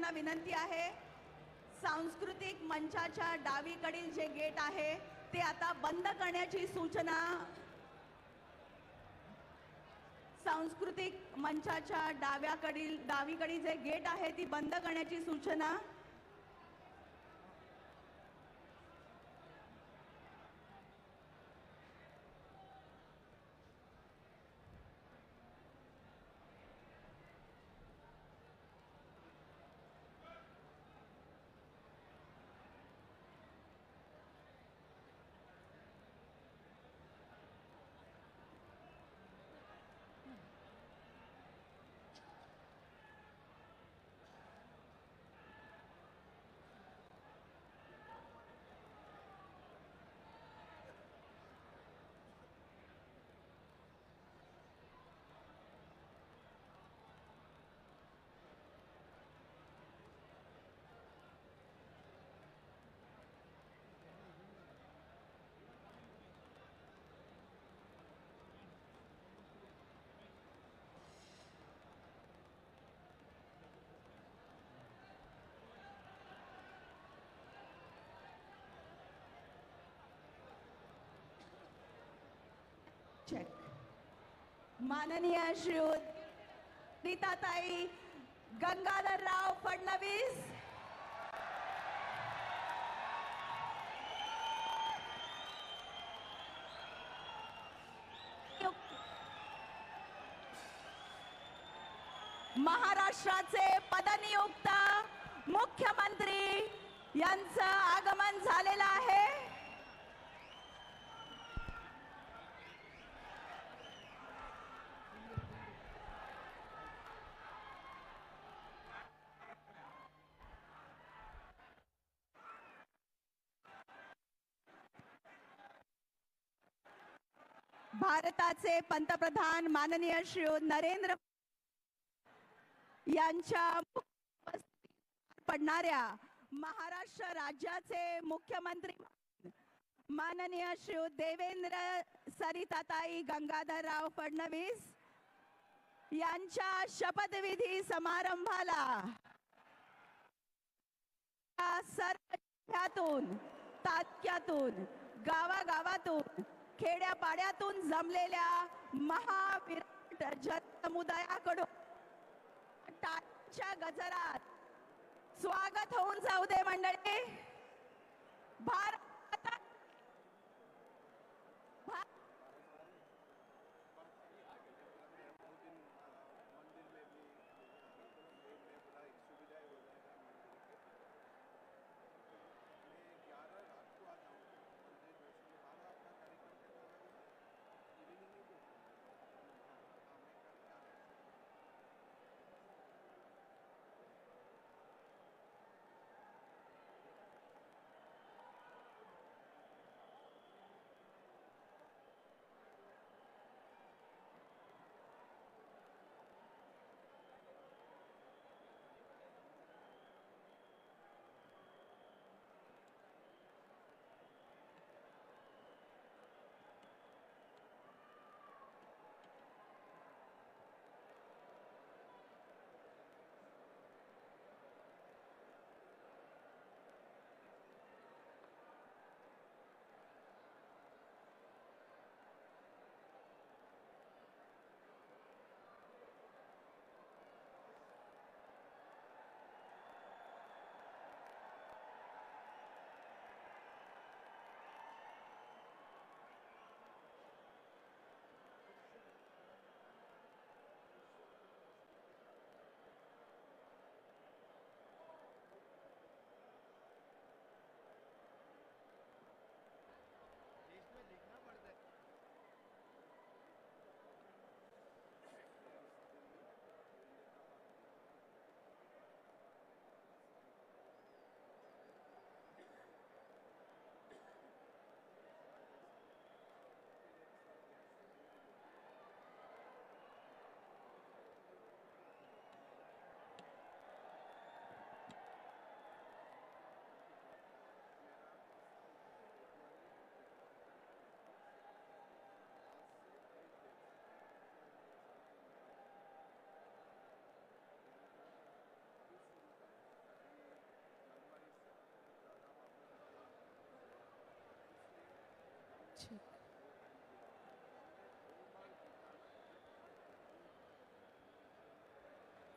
सर्वांना विनंती आहे सांस्कृतिक मंचाच्या डावीकडील जे गेट आहे ते आता बंद करण्याची सूचना सांस्कृतिक मंचाच्या डाव्याकडील डावीकडील जे गेट आहे ती बंद करण्याची सूचना चेक माननीय श्रीयुत नीताताई गंगाधरराव फडणवीस. महाराष्ट्राचे पदनियुक्त मुख्यमंत्री यांचं आगमन झालेलं आहे. भारताचे पंतप्रधान माननीय श्री नरेंद्र यांच्या पडणाऱ्या महाराष्ट्र राज्याचे मुख्यमंत्री माननीय श्री देवेंद्र सरिताताई गंगाधरराव फडणवीस यांच्या शपथविधी समारंभाला सर्व जिल्ह्यातून तालुक्यातून गावागावातून खेड्यापाड्यातून जमलेल्या महाविराट जनसमुदायाकडून टाळ्यांच्या गजरात स्वागत होऊन जाऊ दे मंडळी.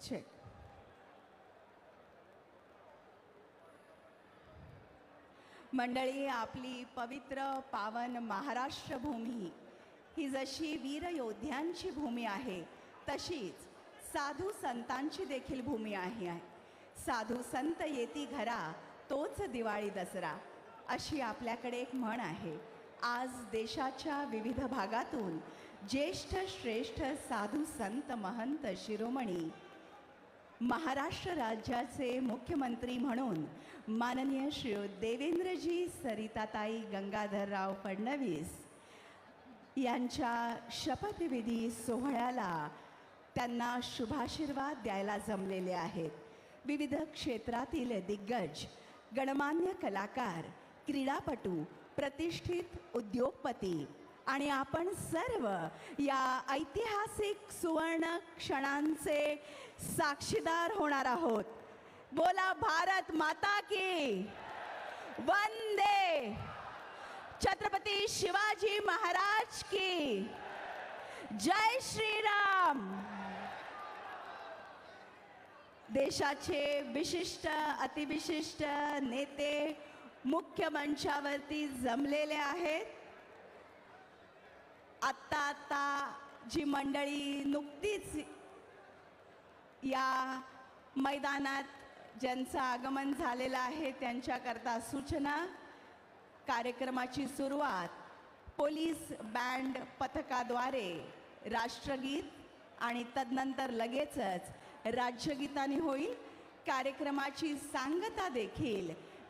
चेक मंडळी आपली पवित्र पावन महाराष्ट्र भूमी ही जशी वीर योद्ध्यांची भूमी आहे तशीच साधू संतांची देखील भूमी आहे. साधू संत येती घरा तोच दिवाळी दसरा अशी आपल्याकडे एक म्हण आहे. आज देशाच्या विविध भागातून ज्येष्ठ श्रेष्ठ साधू संत महंत शिरोमणी महाराष्ट्र राज्याचे मुख्यमंत्री म्हणून माननीय श्री देवेंद्रजी सरिताताई गंगाधरराव फडणवीस यांच्या शपथविधी सोहळ्याला त्यांना शुभाशीर्वाद द्यायला जमलेले आहेत. विविध क्षेत्रातील दिग्गज गणमान्य कलाकार क्रीडापटू प्रतिष्ठित उद्योगपती. आणि आपण सर्व या ऐतिहासिक सुवर्ण क्षणांचे साक्षीदार होणार आहोत. बोला भारत माता की. वंदे. छत्रपती शिवाजी महाराज की. जय श्रीराम. देशाचे विशिष्ट अतिविशिष्ट नेते मुख्य मंचावरती जमलेले आहेत. आत्ता आत्ता जी मंडळी नुकतीच या मैदानात ज्यांचं आगमन झालेलं आहे त्यांच्याकरता सूचना कार्यक्रमाची सुरुवात पोलीस बँड पथकाद्वारे राष्ट्रगीत आणि तदनंतर लगेचच राज्यगीताने होईल. कार्यक्रमाची सांगता देखील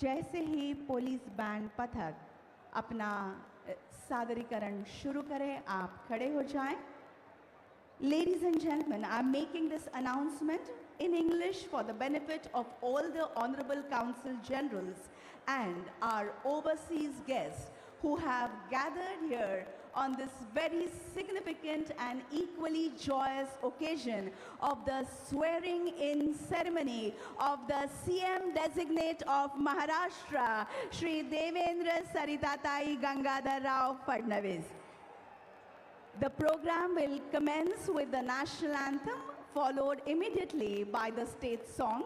जैसे ही पुलिस बैंड पथक अपना अ, सादरीकरण शुरू करें आप खड़े हो जाएं Ladies and gentlemen, I'm making this announcement in English for the benefit of all the Honorable Council Generals and our overseas guests who have gathered here on this very significant and equally joyous occasion of the swearing in ceremony of the CM designate of Maharashtra, Shri Devendra Saritatai Gangadhar Rao Fadnavis. The program will commence with the national anthem, followed immediately by the state song.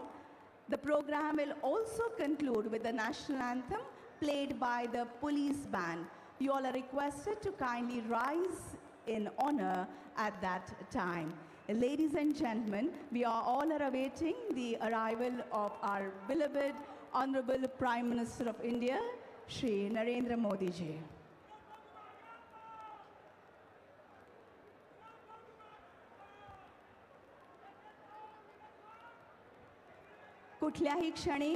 The program will also conclude with the national anthem played by the police band. You all are requested to kindly rise in honor at that time. Ladies and gentlemen, we are all are awaiting the arrival of our beloved Honorable Prime Minister of India, Shri Narendra Modi ji. कुठल्याही क्षणी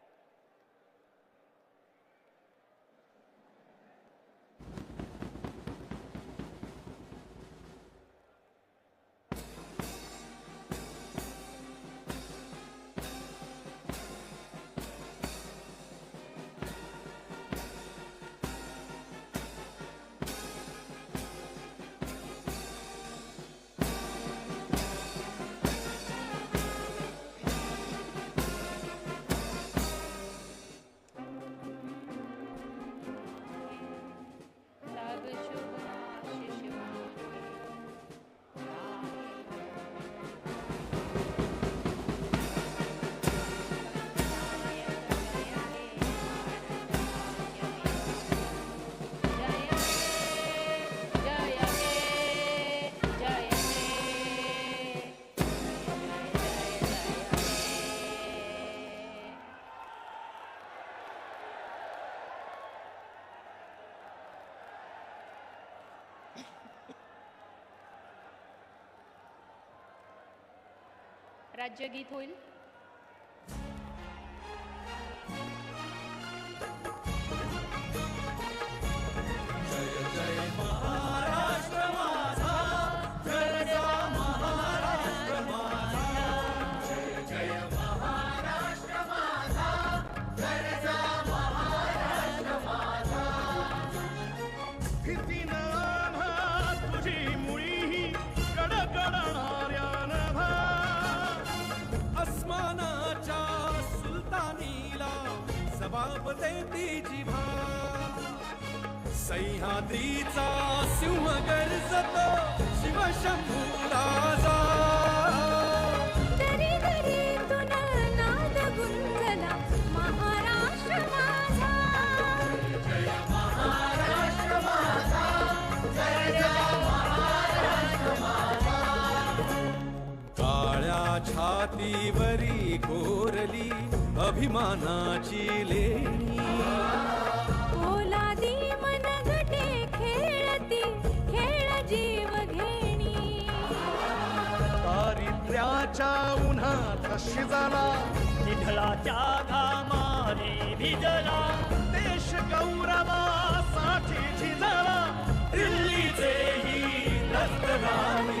राज्यगीत होईल. सह्याद्रीचा सिंह गर्जतो शिवशंभू राजा. दरी दरीतून नाद गुंजला महाराष्ट्र माझा. काळ्या छातीवरी कोरली अभिमानाची लेणी. दारिद्र्याच्या उन्हात शिजला. विठ्ठलाच्या घामाने भिजला. देश गौरवासाठी झिजला. दिल्लीचेही दस्त झाली